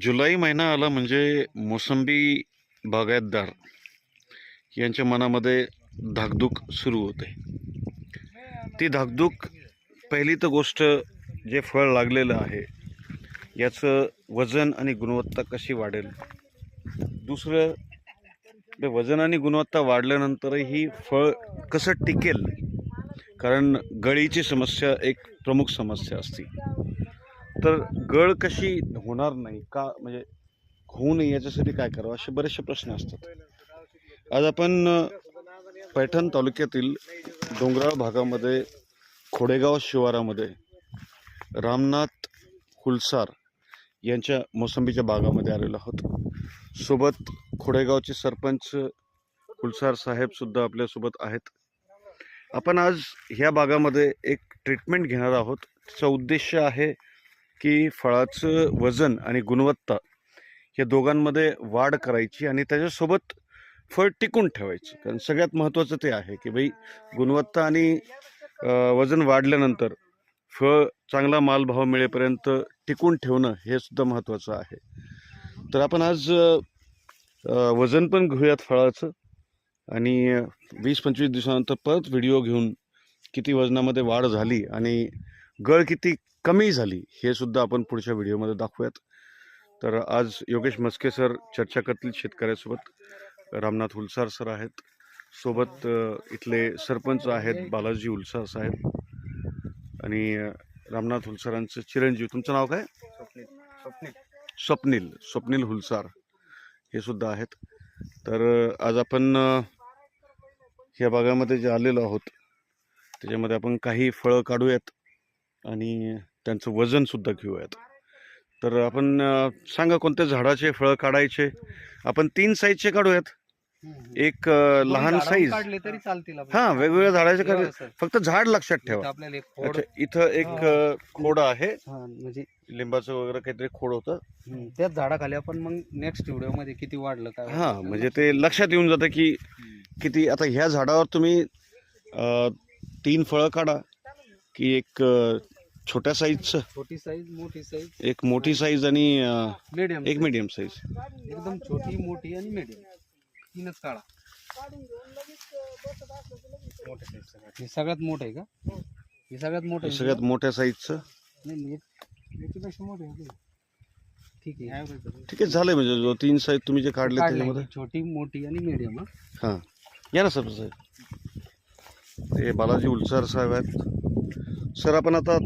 जुलै महिना आला म्हणजे मोसंबी बागायतदार यांच्या मनामध्ये धाकधूक सुरू होते. ती धाकधूक पहिली तर गोष्ट जे फळ लागलेलं आहे याचं वजन आणि गुणवत्ता कशी वाढेल? दुसरं ते वजन आणि गुणवत्ता वाढल्यानंतरही फळ कसं टिकेल? कारण गळीची समस्या एक प्रमुख समस्या असते. तर गळ कशी होणार नाही का म्हणजे होऊ नये याच्यासाठी काय करावं असे बरेचसे प्रश्न असतात. आज आपण पैठण तालुक्यातील डोंगराळ भागामध्ये खोडेगाव शिवारामध्ये रामनाथ हुलसार यांच्या मोसंबीच्या बागामध्ये आलेलो आहोत. सोबत खोडेगावचे सरपंच हुलसार साहेबसुद्धा आपल्यासोबत आहेत. आपण आज ह्या बागामध्ये एक ट्रीटमेंट घेणार आहोत. त्याचा उद्देश आहे की फळाचं वजन आणि गुणवत्ता या दोघांमध्ये वाढ करायची आणि त्याच्यासोबत फळ टिकून ठेवायचं. कारण सगळ्यात महत्त्वाचं ते आहे की बाई गुणवत्ता आणि वजन वाढल्यानंतर फळ चांगला मालभाव मिळेपर्यंत टिकून ठेवणं हे सुद्धा महत्त्वाचं आहे. तर आपण आज वजन पण घेऊयात फळाचं आणि वीस पंचवीस दिवसानंतर परत व्हिडिओ घेऊन किती वजनामध्ये वाढ झाली आणि गळ किती कमी झाली हे सुद्धा आपण पुढच्या व्हिडिओमध्ये दाखवूयात. तर आज योगेश मस्के सर चर्चा करतील शेतकऱ्यासोबत. रामनाथ उलसार सर आहेत. सोबत इथले सरपंच आहेत बालाजी उलसार साहेब आणि रामनाथ हुलसारांचं चिरंजीव. तुमचं नाव काय? स्वप्नील. स्वप्नील. स्वप्नील. स्वप्नील हुलसार हे सुद्धा आहेत. तर आज आपण ह्या भागामध्ये जे आलेलो आहोत त्याच्यामध्ये आपण काही फळं काढूयात. आणि त्यांचं वजन सुद्धा घेऊयात. तर आपण सांगा कोणत्या झाडाचे फळं काढायचे? आपण तीन साईजचे काढूयात. एक लहान साईज काढले तरी चालतील. हां वेगवेगळ्या झाडाचे. फक्त झाड लक्षात ठेवा. आपल्याला एक खोड अच्छा इथं एक खोड आहे. म्हणजे लिंबाचं वगैरे काहीतरी खोड होतं. त्याच झाडाखाली आपण मग नेक्स्ट व्हिडिओमध्ये किती वाढलं काय हा म्हणजे ते लक्षात येऊन जातं की. किती आता ह्या झाडावर तुम्ही तीन फळं काढा की एक छोट्या साईजचं छोटी साईज मोठी साईज एक मोठी साईज आणि अ, मिडियम एक मीडियम साईज एकदम छोटी मोठी आणि मिडियम तीनच काढा हे सगळ्यात मोठं आहे का? हे सगळ्यात मोठं आहे सगळ्यात मोठ्या साईजचं नाही, नाही, याच- याच्यापेक्षा मोठं आहे? ठीक आहे. ठीक आहे झालंय म्हणजे जो तीन साईज तुम्ही जे काढले काढले त्याच्यामध्ये. छोटी मोठी आणि मिडियम हा? हां. या ना सर साहेब. ते बालाजी उलसार साहेब आहेत. सर आपण आता